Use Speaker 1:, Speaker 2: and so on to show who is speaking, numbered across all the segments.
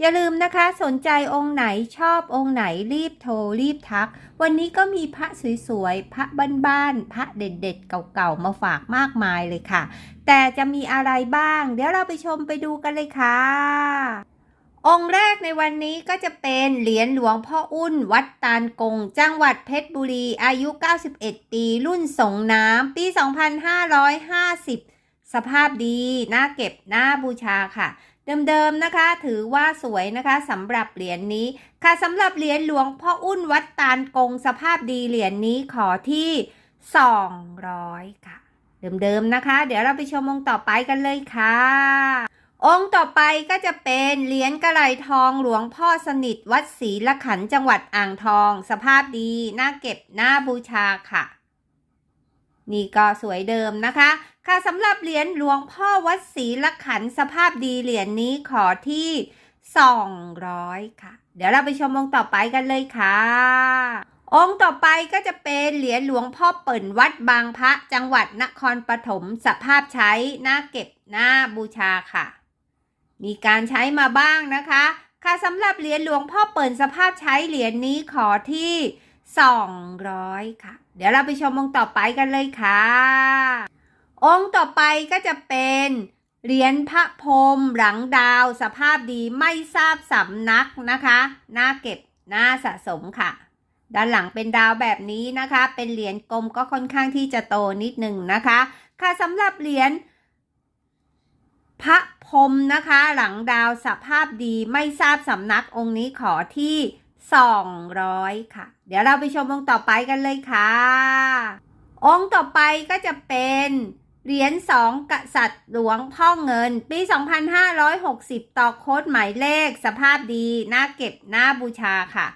Speaker 1: อย่าลืมนะคะสนใจองค์ไหนชอบองค์ไหนรีบโทรรีบทัก วันนี้ก็มีพระสวยๆ พระบ้านๆพระเด็ดๆ เก่าๆ มาฝากมากมายเลยค่ะ แต่จะมีอะไรบ้าง เดี๋ยวเราไปชมไปดูกันเลยค่ะ องค์แรกในวันนี้ก็จะเป็นเหรียญหลวงพ่ออุ้นวัดตาลกง จังหวัดเพชรบุรี อายุ 91 ปี รุ่นสงน้ำปี 2550 สภาพดีน่าเก็บน่าบูชาค่ะ เดิมๆนะคะ ถือว่าสวยนะคะสำหรับเหรียญนี้ค่ะสำหรับเหรียญหลวงพ่ออุ้นวัดตาลกงสภาพดีเหรียญนี้ขอที่ 200 ค่ะ เดิมๆนะคะ เดี๋ยวเราไปชมองค์ต่อไปกันเลยค่ะ องค์ต่อไปก็จะเป็นเหรียญกระไหลทองหลวงพ่อสนิทวัดศรีละขันจังหวัดอ่างทอง สภาพดีน่าเก็บน่าบูชาค่ะ นี่ก็สวยเดิมนะคะ ค่ะสำหรับเหรียญหลวงพ่อวัดศรีละขันสภาพดีเหรียญนี้ขอที่ 200 ค่ะ เดี๋ยวเราไปชมองค์ต่อไปกันเลยค่ะ องค์ต่อไปก็จะเป็นเหรียญหลวงพ่อเปิ่นวัดบางพระจังหวัดนครปฐมสภาพใช้น่าเก็บน่าบูชาค่ะ มีการใช้มาบ้างนะคะ ค่ะสำหรับเหรียญหลวงพ่อเปิ่นสภาพใช้เหรียญนี้ขอที่ 200 ค่ะ เดี๋ยวเราไปชมองค์ต่อไปกันเลยค่ะ องค์ต่อไปก็จะเป็นเหรียญพระพรหมหลังดาวสภาพดีไม่ทราบสำนักนะคะน่าเก็บน่าสะสมค่ะ ด้านหลังเป็นดาวแบบนี้นะคะ เป็นเหรียญกลมก็ค่อนข้างที่จะโตนิดหนึ่งนะคะ ค่ะสำหรับเหรียญพระพรหมนะคะ หลังดาวสภาพดีไม่ทราบสำนักองค์นี้ขอที่ 200 ค่ะ เดี๋ยวเราไปชมองค์ต่อไปกันเลยค่ะ องค์ต่อไปก็จะเป็น เหรียญสองกษัตริย์หลวงพ่อเงิน ปี 2560 ต่อโค้ดหมายเลข สภาพดีน่าเก็บน่าบูชาค่ะ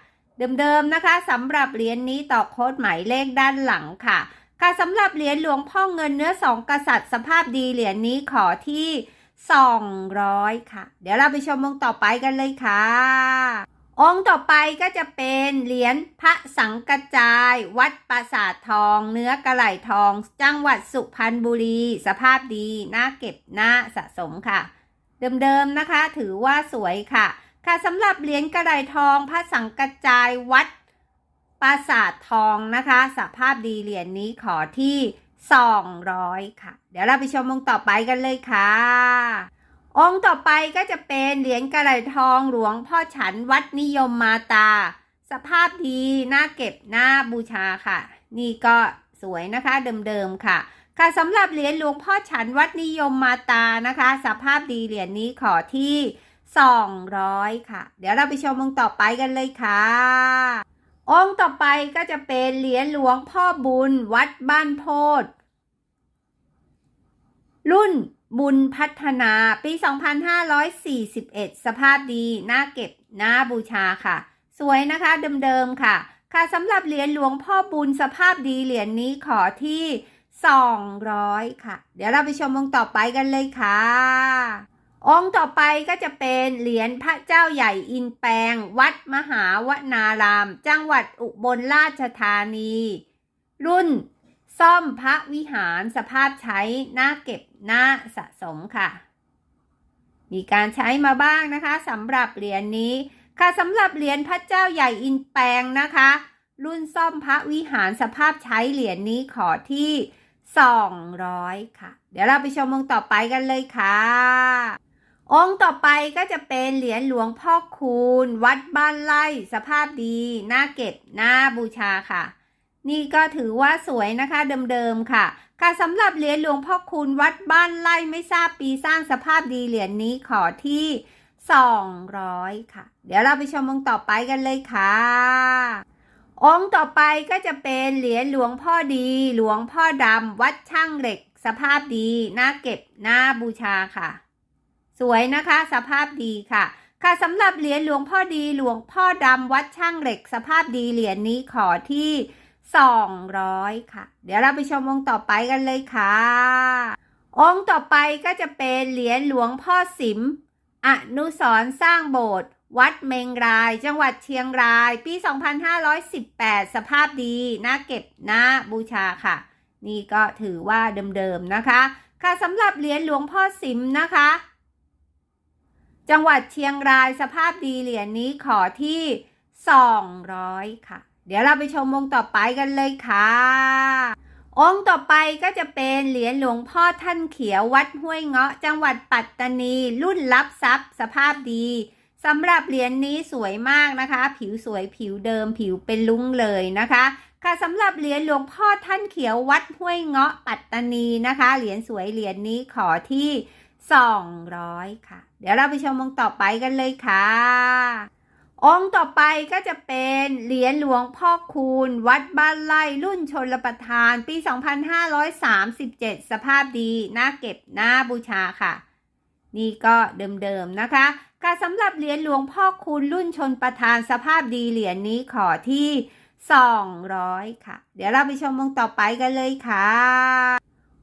Speaker 1: เดิมๆนะคะสำหรับเหรียญนี้ต่อโค้ดหมายเลขด้านหลังค่ะ ค่ะสำหรับเหรียญหลวงพ่อเงินเนื้อสองกษัตริย์ สภาพดีเหรียญนี้ขอที่ 200 ค่ะ เดี๋ยวเราไปชมองต่อไปกันเลยค่ะ องค์ต่อไปก็จะเป็นเหรียญพระสังกระจาย วัดปราสาททอง เนื้อกระไหลทอง จังหวัดสุพรรณบุรี สภาพดีน่าเก็บน่าสะสมค่ะ เดิมๆนะคะ ถือว่าสวยค่ะ ค่ะสำหรับเหรียญกระไดทอง พระสังกระจายวัดปราสาททองนะคะ สภาพดีเหรียญนี้ขอที่ 200 ค่ะ เดี๋ยวเราไปชมองค์ต่อไปกันเลยค่ะ องค์ต่อไปก็จะเป็นเหรียญกระไดทองหลวงพ่อฉันวัดนิยมมาตา สภาพดีน่าเก็บน่าบูชาค่ะ นี่ก็สวยนะคะเดิมๆค่ะค่ะสำหรับเหรียญหลวงพ่อฉันวัดนิยมมาตานะคะ สภาพดีเหรียญนี้ขอที่ 200 ค่ะ เดี๋ยวเราไปชมองค์ต่อไปกันเลยค่ะ องค์ต่อไปก็จะเป็นเหรียญหลวงพ่อบุญวัดบ้านโพธรุ่น บุญพัฒนาปี 2541 สภาพดี น่าเก็บ น่าบูชาค่ะ สวยนะคะเดิมๆค่ะ ค่ะสำหรับเหรียญหลวงพ่อบุญสภาพดีเหรียญนี้ขอที่ 200 ค่ะ เดี๋ยวเราไปชมองค์ต่อไปกันเลยค่ะ องค์ต่อไปก็จะเป็นเหรียญพระเจ้าใหญ่อินแปลงวัดมหาวนาราม จังหวัดอุบลราชธานี รุ่น ซ่อมพระวิหารสภาพใช้หน่าเก็บหน่าสะสมค่ะ มีการใช้มาบ้างนะคะสำหรับเหรียญนี้ค่ะสำหรับเหรียญพระเจ้าใหญ่อินแปงนะคะ รุ่นซ่อมพระวิหารสภาพใช้เหรียญนี้ขอที่ 200 ค่ะ เดี๋ยวเราไปชมองค์ต่อไปกันเลยค่ะ องค์ต่อไปก็จะเป็นเหรียญหลวงพ่อคูณ วัดบ้านไร่สภาพดีน่าเก็บน่าบูชาค่ะ นี่ก็ถือว่าสวยนะคะเดิมๆค่ะ ค่ะสำหรับเหรียญหลวงพ่อคูณวัดบ้านไร่ไม่ทราบปีสร้างสภาพดีเหรียญนี้ขอที่ 200 ค่ะ เดี๋ยวเราไปชมองค์ต่อไปกันเลยค่ะ องค์ต่อไปก็จะเป็นเหรียญหลวงพ่อดี หลวงพ่อดำวัดช่างเหล็ก สภาพดีน่าเก็บน่าบูชาค่ะ สวยนะคะสภาพดีค่ะค่ะสำหรับเหรียญหลวงพ่อดีหลวงพ่อดำวัดช่างเหล็ก สภาพดีเหรียญนี้ขอที่ 200 ค่ะ เดี๋ยวเราไปชมองค์ต่อไปกันเลยค่ะ องค์ต่อไปก็จะเป็นเหรียญหลวงพ่อสิม อนุสรสร้างโบสถ์วัดเมงราย จังหวัดเชียงราย ปี 2518 สภาพดีน่าเก็บน่าบูชาค่ะ นี่ก็ถือว่าเดิมๆนะคะ ค่ะสำหรับเหรียญหลวงพ่อสิมนะคะ จังหวัดเชียงรายสภาพดีเหรียญนี้ขอที่ 200 ค่ะ เดี๋ยวเราไปชมองค์ต่อไปกันเลยค่ะ องค์ต่อไปก็จะเป็นเหรียญหลวงพ่อท่านเขียววัดห้วยเงาะ จังหวัดปัตตานี รุ่นรับทรัพย์ สภาพดีสำหรับเหรียญนี้สวยมากนะคะ ผิวสวยผิวเดิมผิวเป็นลุ้งเลยนะคะ ค่ะสำหรับเหรียญหลวงพ่อท่านเขียววัดห้วยเงาะปัตตานีนะคะ เหรียญสวยเหรียญนี้ขอที่ 200 ค่ะ เดี๋ยวเราไปชมองค์ต่อไปกันเลยค่ะ องค์ต่อไปก็จะเป็นเหรียญหลวงพ่อคูณ วัดบ้านไร่รุ่นชนรประทานปี 2537 สภาพดีน่าเก็บน่าบูชาค่ะ นี่ก็เดิมๆนะคะค่ะสำหรับเหรียญหลวงพ่อคูณรุ่นชนประทานสภาพดีเหรียญนี้ขอที่ 200 ค่ะ เดี๋ยวเราไปชมองค์ต่อไปกันเลยค่ะ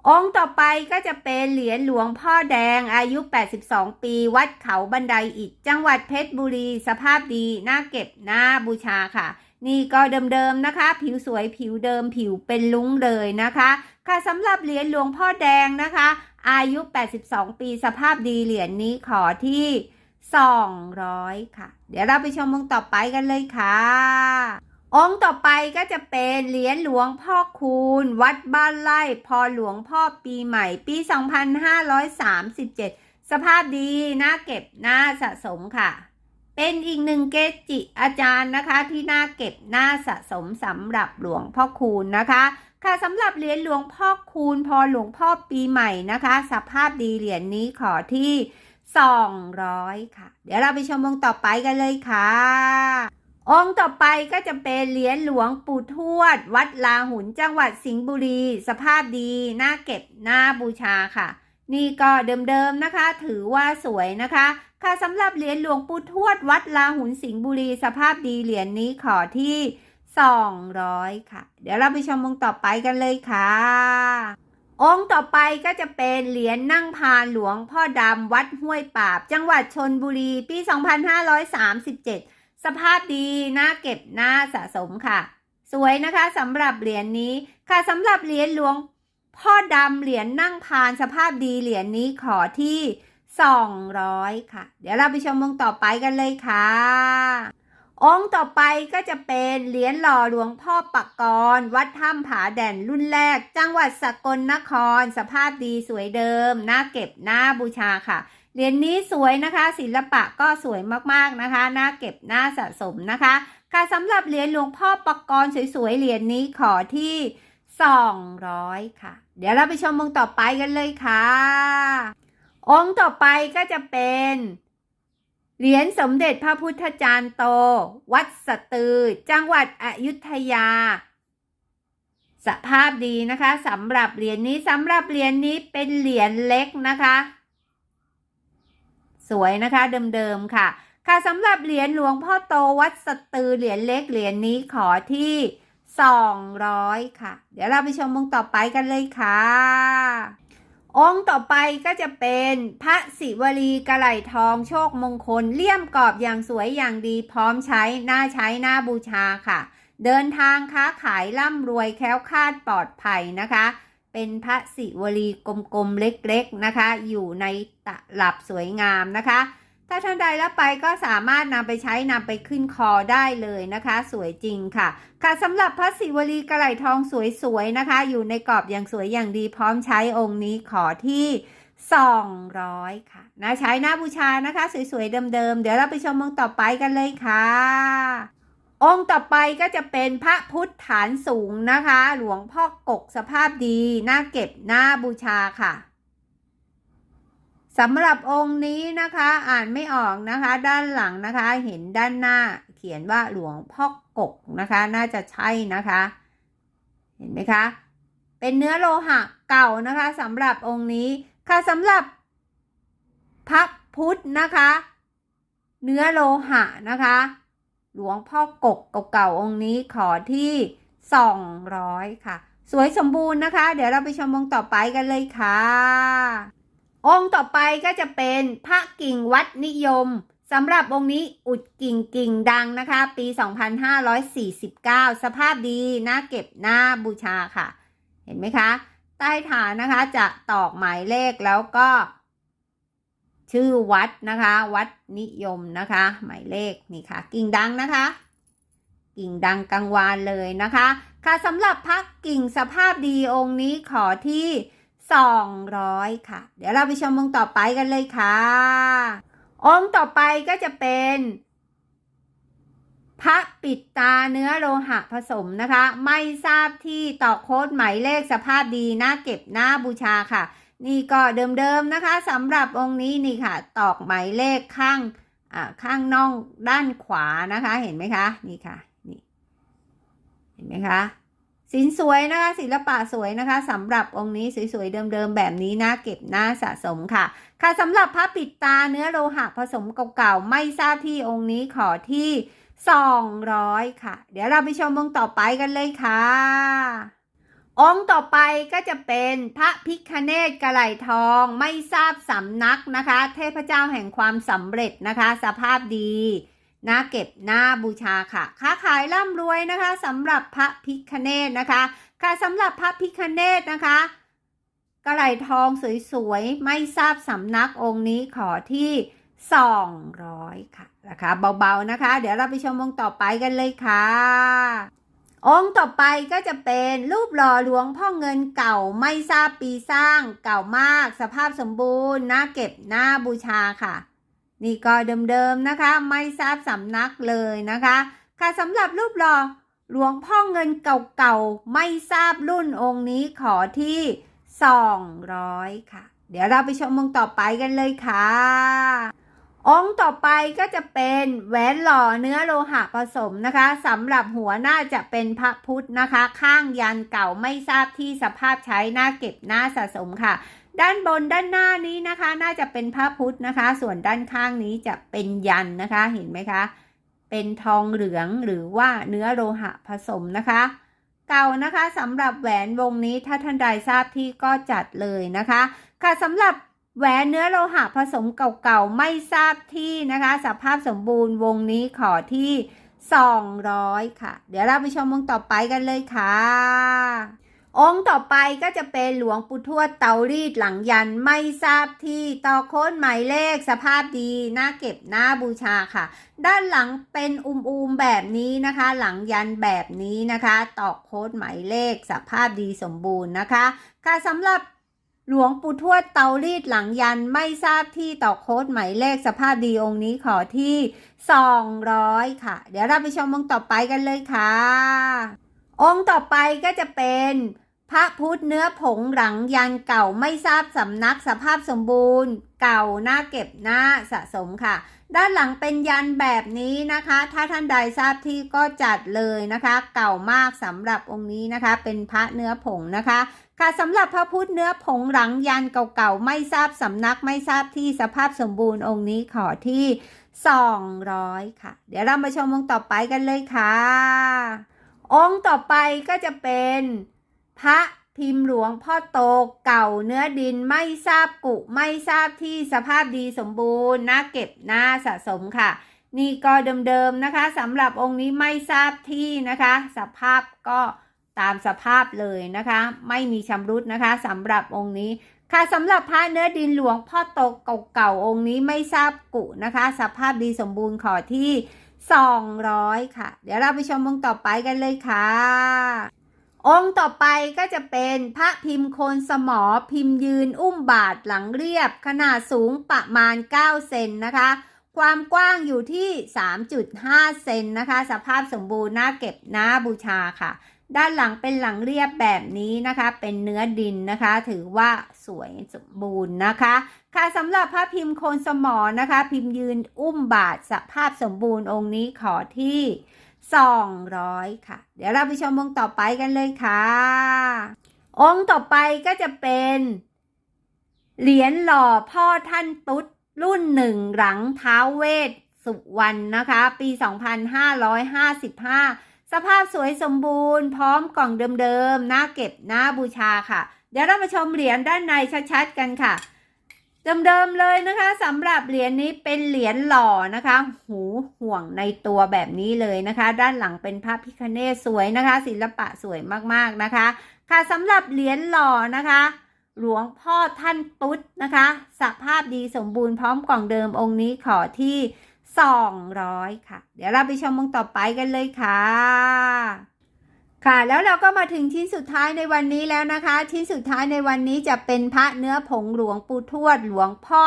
Speaker 1: องค์ต่อไปก็จะเป็นเหรียญหลวงพ่อแดงอายุ 82 ปี วัดเขาบันไดอิฐจังหวัดเพชรบุรี สภาพดี น่าเก็บ น่าบูชาค่ะ นี่ก็เดิมๆนะคะ ผิวสวยผิวเดิมผิวเป็นลุ้งเลยนะคะ ค่ะสำหรับเหรียญหลวงพ่อแดงนะคะ อายุ 82 ปีสภาพดีเหรียญนี้ขอที่ 200 ค่ะ เดี๋ยวเราไปชมองต่อไปกันเลยค่ะ องค์ต่อไปก็จะเป็นเหรียญหลวงพ่อคูณ วัดบ้านไร่พอหลวงพ่อปีใหม่ ปี 2537 สภาพดีน่าเก็บน่าสะสมค่ะ เป็นอีกหนึ่งเกจิอาจารย์นะคะที่น่าเก็บน่าสะสมสำหรับหลวงพ่อคูณนะคะ ค่ะสำหรับเหรียญหลวงพ่อคูณ พอหลวงพ่อปีใหม่นะคะ สภาพดีเหรียญนี้ขอที่ 200 ค่ะ เดี๋ยวเราไปชมองต่อไปกันเลยค่ะ องค์ต่อไปก็จะเป็นเหรียญหลวงปู่ทวด วัดลาหุนจังหวัดสิงห์บุรี สภาพดีน่าเก็บน่าบูชาค่ะ นี่ก็เดิมๆนะคะ ถือว่าสวยนะคะ ค่ะสำหรับเหรียญหลวงปู่ทวด วัดลาหุนสิงห์บุรี สภาพดีเหรียญนี้ขอที่ 200 ค่ะ เดี๋ยวเราไปชมองค์ต่อไปกันเลยค่ะ องค์ต่อไปก็จะเป็นเหรียญนั่งพานหลวงพ่อดำวัดห้วยปาบ จังหวัดชนบุรี ปี 2537 สภาพดีน่าเก็บน่าสะสมค่ะ สวยนะคะสำหรับเหรียญนี้ค่ะสำหรับเหรียญหลวงพ่อดำเหรียญนั่งพานสภาพดีเหรียญนี้ขอที่ 200 ค่ะ เดี๋ยวเราไปชมองค์ต่อไปกันเลยค่ะ องค์ต่อไปก็จะเป็นเหรียญหล่อหลวงพ่อปักกร วัดถ้ำผาแด่นรุ่นแรก จังหวัดสกลนคร สภาพดีสวยเดิมน่าเก็บน่าบูชาค่ะ เหรียญนี้สวยนะคะ ศิลปะก็สวยมากๆนะคะ น่าเก็บน่าสะสมนะคะ ค่ะสำหรับเหรียญหลวงพ่อปักกรสวยๆ เหรียญนี้ขอที่ 200 ค่ะ เดี๋ยวเราไปชมองค์ต่อไปกันเลยค่ะ องค์ต่อไปก็จะเป็นเหรียญสมเด็จพระพุทธจารย์โต วัดสตือ จังหวัดอยุธยา สภาพดีนะคะสำหรับเหรียญนี้สำหรับเหรียญนี้เป็นเหรียญเล็กนะคะ สวยนะคะเดิมๆค่ะ ค่ะสำหรับเหรียญหลวงพ่อโตวัดสตือเหรียญเล็กเหรียญนี้ขอที่ 200 ค่ะ เดี๋ยวเราไปชมองค์ต่อไปกันเลยค่ะ องค์ต่อไปก็จะเป็นพระศิวลีกระไหลทองโชคมงคลเลี่ยมกรอบอย่างสวยอย่างดีพร้อมใช้น่าใช้น่าบูชาค่ะ เดินทางค้าขายร่ำรวยแค้วคาดปลอดภัยนะคะ เป็นพระศิวลีกลมๆเล็กๆนะคะ อยู่ในตลับสวยงามนะคะ ถ้าท่านใดรับไปก็สามารถนำไปใช้นำไปขึ้นคอได้เลยนะคะ สวยจริงค่ะ ค่ะสำหรับพระศิวลีกระไหลทองสวยๆนะคะ อยู่ในกรอบอย่างสวยอย่างดีพร้อมใช้องค์นี้ขอที่200 ค่ะนะใช้หน้าบูชานะคะ สวยๆเดิมๆ เดี๋ยวเราไปชมองต่อไปกันเลยค่ะ องค์ต่อไปก็จะเป็นพระพุทธฐานสูงนะคะ หลวงพ่อกกสภาพดีน่าเก็บน่าบูชาค่ะสำหรับองค์นี้นะคะอ่านไม่ออกนะคะ ด้านหลังนะคะ เห็นด้านหน้าเขียนว่าหลวงพ่อกกนะคะ น่าจะใช่นะคะ เห็นไหมคะ เป็นเนื้อโลหะเก่านะคะสำหรับองค์นี้ค่ะสำหรับพระพุทธนะคะ เนื้อโลหะนะคะ หลวงพ่อกกเก่าๆองค์นี้ขอที่ 200 ค่ะ สวยสมบูรณ์นะคะ เดี๋ยวเราไปชมองค์ต่อไปกันเลยค่ะ องค์ต่อไปก็จะเป็นพระกิ่งวัดนิยมสำหรับองค์นี้อุดกิ่งกิ่งดังนะคะ ปี 2549 สภาพดีน่าเก็บหน้าบูชาค่ะ เห็นไหมคะ ใต้ฐานนะคะจะตอกหมายเลขแล้วก็ ชื่อวัดนะคะ วัดนิยมนะคะ หมายเลขนี่ค่ะ กิ่งดังนะคะ กิ่งดังกังวานเลยนะคะ ค่ะสำหรับพักกิ่งสภาพดีองค์นี้ขอที่ 200 ค่ะ เดี๋ยวเราไปชมองค์ต่อไปกันเลยค่ะ องค์ต่อไปก็จะเป็นพระปิดตาเนื้อโลหะผสมนะคะ ไม่ทราบที่ต่อโค้ดหมายเลขสภาพดีน่าเก็บหน้าบูชาค่ะ นี่ก็เดิมๆนะคะสำหรับองค์นี้นี่ค่ะ ตอกหมายเลขข้างอ่าข้างน่องด้านขวานะคะ เห็นไหมคะ นี่ค่ะนี่เห็นไหมคะสินสวยนะคะศิลปะสวยนะคะสำหรับองค์นี้สวยๆเดิมๆแบบนี้นะเก็บหน้าสะสมค่ะ ค่ะสำหรับพระปิดตาเนื้อโลหะผสมเก่าๆไม่ทราบที่องค์นี้ขอที่ 200 ค่ะ เดี๋ยวเราไปชมองค์ต่อไปกันเลยค่ะ องค์ต่อไปก็จะเป็นพระพิคเนตกระไหลทองไม่ทราบสำนักนะคะ เทพเจ้าแห่งความสำเร็จนะคะ สภาพดีน่าเก็บหน้าบูชาค่ะ ค้าขายร่ำรวยนะคะสำหรับพระพิคเนตนะคะค่ะสำหรับพระพิคเนตนะคะกระไหลทองสวยๆ ไม่ทราบสำนักองค์นี้ขอที่ 200 ค่ะราคาเบาๆนะคะ เดี๋ยวเราไปชมองค์ต่อไปกันเลยค่ะ องค์ต่อไปก็จะเป็นรูปหล่อหลวงพ่อเงินเก่าไม่ทราบปีสร้างเก่ามาก สภาพสมบูรณ์น่าเก็บหน้าบูชาค่ะ นี่ก็เดิมๆนะคะ ไม่ทราบสำนักเลยนะคะ ค่ะสำหรับรูปหล่อหลวงพ่อเงินเก่าๆไม่ทราบรุ่นองค์นี้ขอที่ 200 ค่ะ เดี๋ยวเราไปชมองค์ต่อไปกันเลยค่ะ องค์ต่อไปก็จะเป็นแหวนหล่อเนื้อโลหะผสมนะคะสำหรับหัวน่าจะเป็นพระพุทธนะคะ ข้างยันเก่าไม่ทราบที่สภาพใช้หน้าเก็บหน้าสะสมค่ะ ด้านบนด้านหน้านี้นะคะ น่าจะเป็นพระพุทธนะคะ ส่วนด้านข้างนี้จะเป็นยันนะคะเห็นไหมคะ เป็นทองเหลืองหรือว่าเนื้อโลหะผสมนะคะ เก่านะคะสำหรับแหวนวงนี้ถ้าท่านใดทราบที่ก็จัดเลยนะคะค่ะสำหรับ แหวนเนื้อโลหะผสมเก่าๆ ไม่ทราบที่นะคะ สภาพสมบูรณ์วงนี้ขอที่ 200 ค่ะ เดี๋ยวเราไปชมวงต่อไปกันเลยค่ะ องค์ต่อไปก็จะเป็นหลวงปู่ทวดเตารีดหลังยันไม่ทราบที่ต่อโค้ดหมายเลขสภาพดีน่าเก็บน้าบูชาค่ะ ด้านหลังเป็นอุมๆแบบนี้นะคะ หลังยันแบบนี้นะคะ ตอกโค้ดหมายเลขสภาพดีสมบูรณ์นะคะ ค่ะสำหรับ หลวงปู่ทวดเตารีดหลังยันไม่ทราบที่ต่อโค้ดหมายเลขสภาพดีองค์นี้ขอที่ 200 ค่ะ เดี๋ยวเราไปชมองค์ต่อไปกันเลยค่ะ องค์ต่อไปก็จะเป็น พระพุทธเนื้อผงหลังยันเก่าไม่ทราบสำนักสภาพสมบูรณ์ เก่าหน้าเก็บหน้าสะสมค่ะ ด้านหลังเป็นยันแบบนี้นะคะ ถ้าท่านใดทราบที่ก็จัดเลยนะคะ เก่ามากสำหรับองค์นี้นะคะ เป็นพระเนื้อผงนะคะค่ะสำหรับพระพุทธเนื้อผงหลังยันเก่าๆไม่ทราบสำนักไม่ทราบที่สภาพสมบูรณ์องค์นี้ขอที่ 200 ค่ะ เดี๋ยวเรามาชมองค์ต่อไปกันเลยค่ะ องค์ต่อไปก็จะเป็น พระพิมพ์หลวงพ่อโตเก่าเนื้อดินไม่ทราบกุไม่ทราบที่สภาพดีสมบูรณ์น่าเก็บน้าสะสมค่ะ นี่ก็เดิมๆนะคะสำหรับองค์นี้ไม่ทราบที่นะคะ สภาพก็ตามสภาพเลยนะคะ ไม่มีชำรุดนะคะสำหรับองค์นี้ค่ะสำหรับพระเนื้อดินหลวงพ่อโตเก่าๆองค์นี้ไม่ทราบกุนะคะ สภาพดีสมบูรณ์ขอที่ 200 ค่ะ เดี๋ยวเราไปชมองค์ต่อไปกันเลยค่ะ องค์ต่อไปก็จะเป็นพระพิมพ์โคนสมอพิมพ์ยืนอุ้มบาทหลังเรียบ ขนาดสูงประมาณ 9 เซนนะคะ ความกว้างอยู่ที่ 3.5 เซนนะคะ สภาพสมบูรณ์น่าเก็บน่าบูชาค่ะ ด้านหลังเป็นหลังเรียบแบบนี้นะคะ เป็นเนื้อดินนะคะ ถือว่าสวยสมบูรณ์นะคะ ค่ะสำหรับพระพิมพ์โคนสมอนะคะ พิมพ์ยืนอุ้มบาทสภาพสมบูรณ์องค์นี้ขอที่ 200 ค่ะ เดี๋ยวเราไปชมองค์ต่อไปกันเลยค่ะ องค์ต่อไปก็จะเป็น เหรียญหล่อพ่อท่านตุ๊ดรุ่นหนึ่งหลังเท้าเวทสุวรรณนะคะ ปี 2555 สภาพสวยสมบูรณ์พร้อมกล่องเดิมๆ น่าเก็บน่าบูชาค่ะ เดี๋ยวเรามาชมเหรียญด้านในชัดๆกันค่ะ เดิมๆเลยนะคะสำหรับเหรียญนี้เป็นเหรียญหล่อนะคะ หูห่วงในตัวแบบนี้เลยนะคะ ด้านหลังเป็นพระพิคเนศสวยนะคะ ศิลปะสวยมากๆนะคะ ค่ะสำหรับเหรียญหล่อนะคะ หลวงพ่อท่านตุ๊ดนะคะ สภาพดีสมบูรณ์พร้อมกล่องเดิมองค์นี้ขอที่ 200 ค่ะ เดี๋ยวเราไปชมองค์ต่อไปกันเลยค่ะ ค่ะแล้วเราก็มาถึงชิ้นสุดท้ายในวันนี้แล้วนะคะ ชิ้นสุดท้ายในวันนี้จะเป็นพระเนื้อผงหลวงปู่ทวดหลวงพ่อ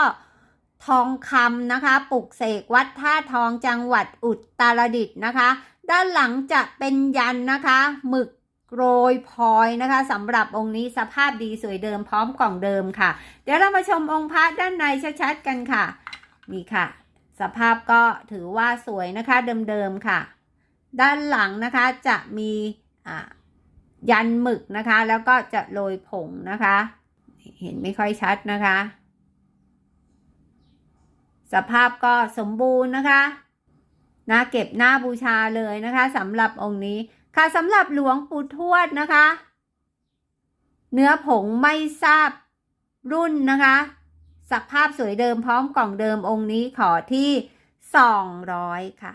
Speaker 1: ทองคำนะคะปลุกเสกวัดท่าทองจังหวัดอุตรดิตถ์นะคะ ด้านหลังจะเป็นยันนะคะหมึกโรยพลอยนะคะสำหรับองค์นี้สภาพดีสวยเดิมพร้อมกล่องเดิมค่ะ เดี๋ยวเรามาชมองค์พระด้านในชัดๆกันค่ะ นี่ค่ะ สภาพก็ถือว่าสวยนะคะเดิมๆค่ะ ด้านหลังนะคะจะมี ยันหมึกนะคะ แล้วก็จะโรยผงนะคะ เห็นไม่ค่อยชัดนะคะ สภาพก็สมบูรณ์นะคะน่าเก็บหน้าบูชาเลยนะคะสำหรับองค์นี้ค่ะสำหรับหลวงปู่ทวดนะคะ เนื้อผงไม่ทราบรุ่นนะคะสภาพสวยเดิมพร้อมกล่องเดิมองค์นี้ขอที่ 200 ค่ะ